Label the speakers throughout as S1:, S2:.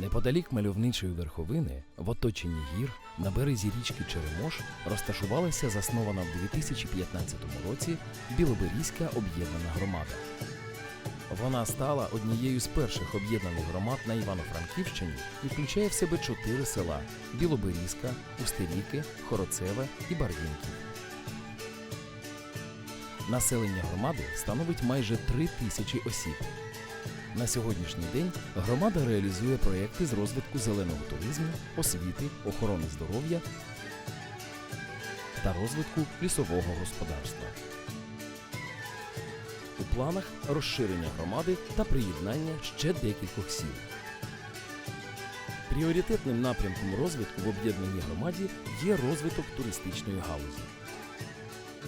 S1: Неподалік мальовничої верховини, в оточенні гір, на березі річки Черемош, розташувалася заснована в 2015 році Білоберізька об'єднана громада. Вона стала однією з перших об'єднаних громад на Івано-Франківщині і включає в себе чотири села: Білоберізька, Устеріки, Хороцеве і Барвінків. Населення громади становить майже три тисячі осіб. На сьогоднішній день громада реалізує проекти з розвитку зеленого туризму, освіти, охорони здоров'я та розвитку лісового господарства. У планах розширення громади та приєднання ще декількох сіл. Пріоритетним напрямком розвитку в об'єднаній громаді є розвиток туристичної галузі.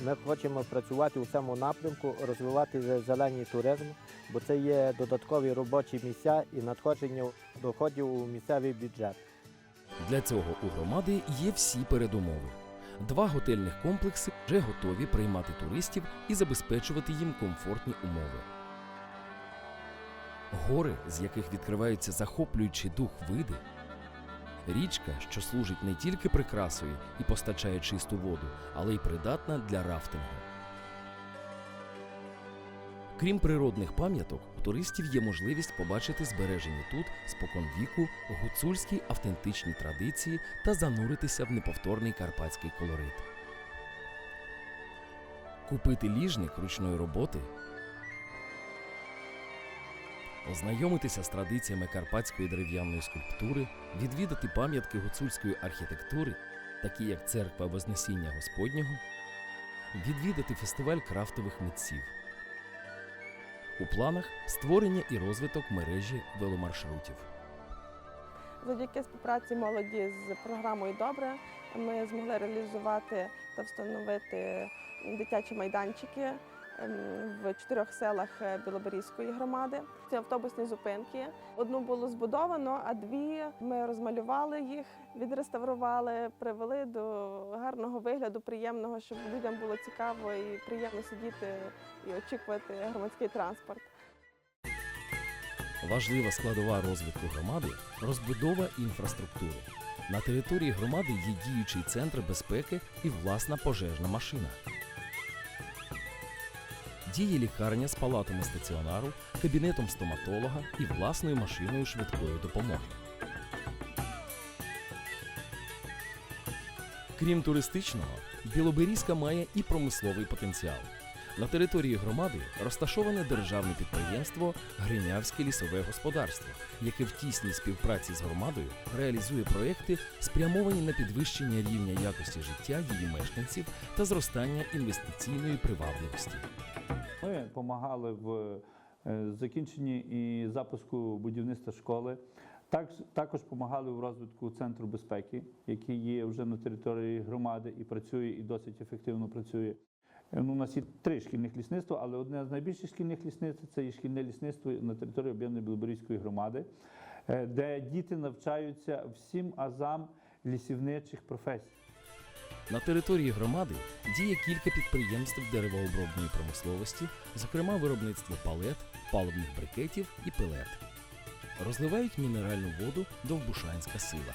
S2: Ми хочемо працювати у цьому напрямку, розвивати зелений туризм, бо це є додаткові робочі місця і надходження доходів у місцевий бюджет.
S1: Для цього у громади є всі передумови. Два готельних комплекси вже готові приймати туристів і забезпечувати їм комфортні умови. Гори, з яких відкриваються захоплюючий дух види, річка, що служить не тільки прикрасою і постачає чисту воду, але й придатна для рафтингу. Крім природних пам'яток, у туристів є можливість побачити збережені тут споконвіку гуцульські автентичні традиції та зануритися в неповторний карпатський колорит. Купити ліжник ручної роботи, ознайомитися з традиціями карпатської дерев'яної скульптури, відвідати пам'ятки гуцульської архітектури, такі як церква Вознесіння Господнього, відвідати фестиваль крафтових митців. У планах створення і розвиток мережі веломаршрутів.
S3: Завдяки співпраці молоді з програмою Добре ми змогли реалізувати та встановити дитячі майданчики в чотирьох селах е, Білоберізької громади. Це автобусні зупинки. Одну було збудовано, а дві ми розмалювали їх, відреставрували, привели до гарного вигляду, приємного, щоб людям було цікаво і приємно сидіти і очікувати громадський транспорт.
S1: Важлива складова розвитку громади розбудова інфраструктури. На території громади є діючий центр безпеки і власна пожежна машина. Діє лікарня з палатами стаціонару, кабінетом стоматолога і власною машиною швидкої допомоги. Крім туристичного, Білоберізька має і промисловий потенціал. На території громади розташоване державне підприємство Гринявське лісове господарство, яке в тісній співпраці з громадою реалізує проекти, спрямовані на підвищення рівня якості життя її мешканців та зростання інвестиційної привабливості.
S4: Ми допомагали в е, закінченні і запуску будівництва школи. Також допомагали в розвитку центру безпеки, який є вже на території громади і працює, і досить ефективно працює. Е, Ну, у нас є три шкільних лісництва, але одне з найбільших шкільних лісництв це є шкільне лісництво на території об'єднаної Білоборізької громади, е, де діти навчаються всім азам лісівничих професій.
S1: На території громади діє кілька підприємств деревообробної промисловості, зокрема виробництво палет, паливних брикетів і пелет. Розливають мінеральну воду Довбушанська сила.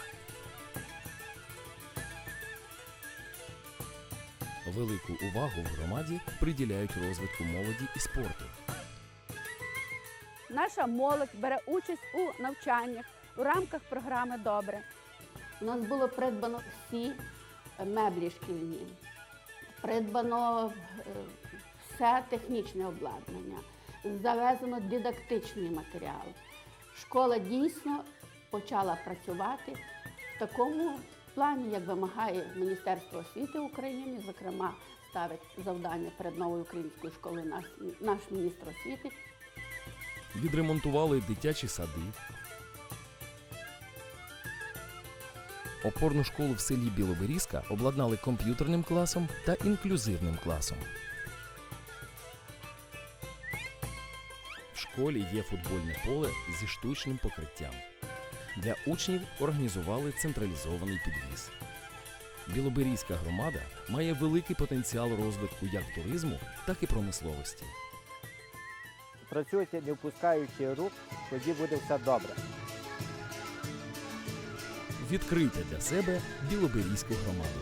S1: Велику увагу в громаді приділяють розвитку молоді і спорту.
S5: Наша молодь бере участь у навчаннях у рамках програми Добре. У нас було придбано всі меблі шкільні, придбано е, все технічне обладнання, завезено дидактичний матеріал. Школа дійсно почала працювати в такому плані, як вимагає Міністерство освіти України, зокрема, ставить завдання перед новою українською школою наш, наш міністр освіти.
S1: Відремонтували дитячі сади. Опорну школу в селі Білоберізка обладнали комп'ютерним класом та інклюзивним класом. В школі є футбольне поле зі штучним покриттям. Для учнів організували централізований підвіз. Білоберізька громада має великий потенціал розвитку як туризму, так і промисловості.
S2: Працюйте, не впускаючи рук, тоді буде все добре.
S1: Відкрийте для себе Білоберізьку громаду.